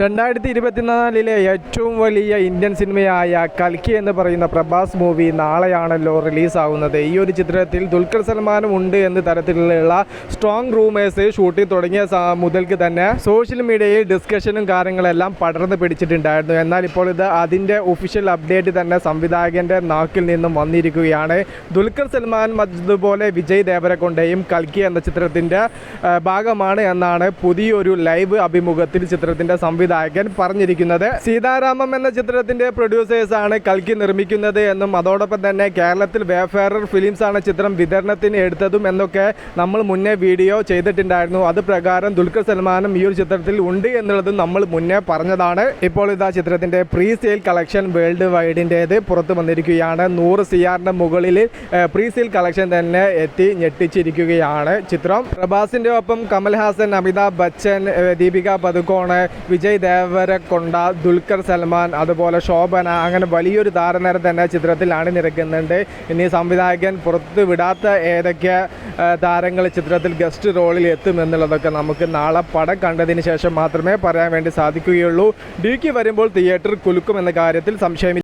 രണ്ടായിരത്തി ഇരുപത്തിനാലിലെ ഏറ്റവും വലിയ ഇന്ത്യൻ സിനിമയായ കൽക്കി എന്ന് പറയുന്ന പ്രഭാസ് മൂവി നാളെയാണല്ലോ റിലീസാവുന്നത്. ഈ ഒരു ചിത്രത്തിൽ ദുൽഖർ സൽമാനും ഉണ്ട് എന്ന തരത്തിലുള്ള സ്ട്രോങ് റൂമേഴ്സ് ഷൂട്ടിംഗ് തുടങ്ങിയ മുതൽക്ക് തന്നെ സോഷ്യൽ മീഡിയയിൽ ഡിസ്കഷനും കാര്യങ്ങളെല്ലാം പടർന്നു പിടിച്ചിട്ടുണ്ടായിരുന്നു. എന്നാൽ ഇപ്പോൾ ഇത് അതിന്റെ ഒഫീഷ്യൽ അപ്ഡേറ്റ് തന്നെ സംവിധായകന്റെ നാക്കിൽ നിന്നും വന്നിരിക്കുകയാണ്. ദുൽഖർ സൽമാൻ അതുപോലെ വിജയ് ദേവരക്കൊണ്ടയും കൽക്കി എന്ന ചിത്രത്തിന്റെ ഭാഗമാണ് എന്നാണ് പുതിയൊരു ലൈവ് അഭിമുഖത്തിൽ ചിത്രത്തിന്റെ സംവിധായകൻ പറഞ്ഞിരിക്കുന്നത് സീതാരാമം എന്ന ചിത്രത്തിന്റെ പ്രൊഡ്യൂസേഴ്സ് ആണ് കൽക്കി നിർമ്മിക്കുന്നത് എന്നും അതോടൊപ്പം തന്നെ കേരളത്തിൽ വേഫെയറർ ഫിലിംസ് ആണ് ചിത്രം വിതരണത്തിന് എടുത്തതും എന്നൊക്കെ നമ്മൾ മുന്നേ വീഡിയോ ചെയ്തിട്ടുണ്ടായിരുന്നു. അത് പ്രകാരം ദുൽഖർ സൽമാനും ഈ ഒരു ചിത്രത്തിൽ ഉണ്ട് എന്നുള്ളതും നമ്മൾ മുന്നേ പറഞ്ഞതാണ്. ഇപ്പോൾ ഇതാ ചിത്രത്തിന്റെ പ്രീ സെയിൽ കളക്ഷൻ വേൾഡ് വൈഡിന്റേത് പുറത്തു വന്നിരിക്കുകയാണ്. നൂറ് സി മുകളിൽ പ്രീ സെയിൽ കളക്ഷൻ തന്നെ എത്തി ഞെട്ടിച്ചിരിക്കുകയാണ് ചിത്രം. പ്രഭാസിന്റെ ഒപ്പം കമൽഹാസൻ അമിതാഭ് ബച്ചൻ ദീപിക പതുക്കോണ് വിജയ് ദേവരക്കൊണ്ട ദുൽഖർ സൽമാൻ അതുപോലെ ശോഭന അങ്ങനെ വലിയൊരു താരനിര തന്നെ ചിത്രത്തിൽ അണിനിരക്കുന്നുണ്ട്. ഇനി സംവിധായകൻ പുറത്ത് വിടാത്ത ഏതൊക്കെ താരങ്ങൾ ചിത്രത്തിൽ ഗസ്റ്റ് റോളിൽ എത്തുമെന്നുള്ളതൊക്കെ നമുക്ക് നാളെ പടം കണ്ടതിന് ശേഷം മാത്രമേ പറയാൻ വേണ്ടി സാധിക്കുകയുള്ളൂ. ഡിക്ക് വരുമ്പോൾ തിയേറ്റർ കുലുക്കും എന്ന കാര്യത്തിൽ സംശയമില്ല.